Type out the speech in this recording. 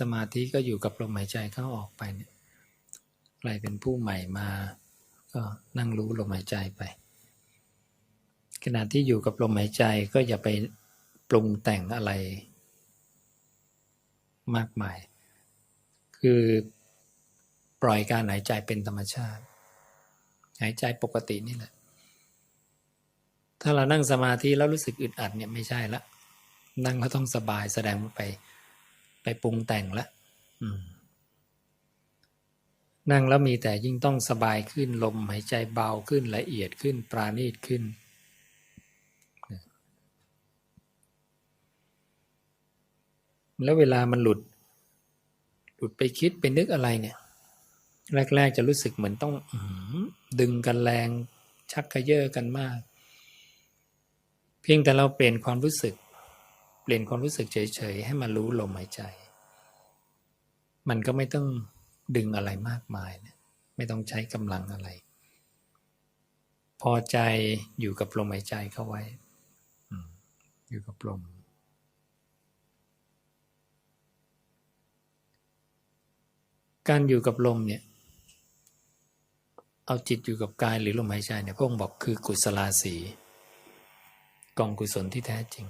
สมาธิก็อยู่กับลมหายใจเข้าออกไปเนี่ยใครเป็นผู้ใหม่มา ก็นั่งรู้ลมหายใจไป ขณะที่อยู่กับลมหายใจก็อย่าไปปรุงแต่งอะไร มากมาย คือปล่อยการหายใจเป็นธรรมชาติ หายใจปกตินี่แหละ ถ้าเรานั่งสมาธิแล้วรู้สึกอึดอัดเนี่ยไม่ใช่ละ นั่งแล้วต้องสบายแสดงไป ไปปรุงแต่งละอืมนั่งแล้วมีแต่ยิ่งต้องสบายขึ้นลมหายใจเบาขึ้นละเอียดขึ้นปราณีตขึ้น แล้วเวลามันหลุด หลุดไปคิดไปนึกอะไรเนี่ย แรก ๆ จะรู้สึกเหมือนต้องออหือดึงกันแรงชักกระเยาะกันมาก เพียงแต่เราเปลี่ยนความรู้สึกเป ลี่ยนความรู้สึกเฉยๆ ให้มารู้ลมหายใจ มันก็ไม่ต้องดึงอะไรมากมายนี่ยไม่ต้องใช้กำลังอะไร พอใจอยู่กับลมหายใจเข้าไว้อืมอยู่กับลมการอยู่กับลมเนี่ย เอาจิตอยู่กับกายหรือลมหายใจเนี่ยพระองค์บอกคือกุศลาสีกองกุศลที่แท้จริง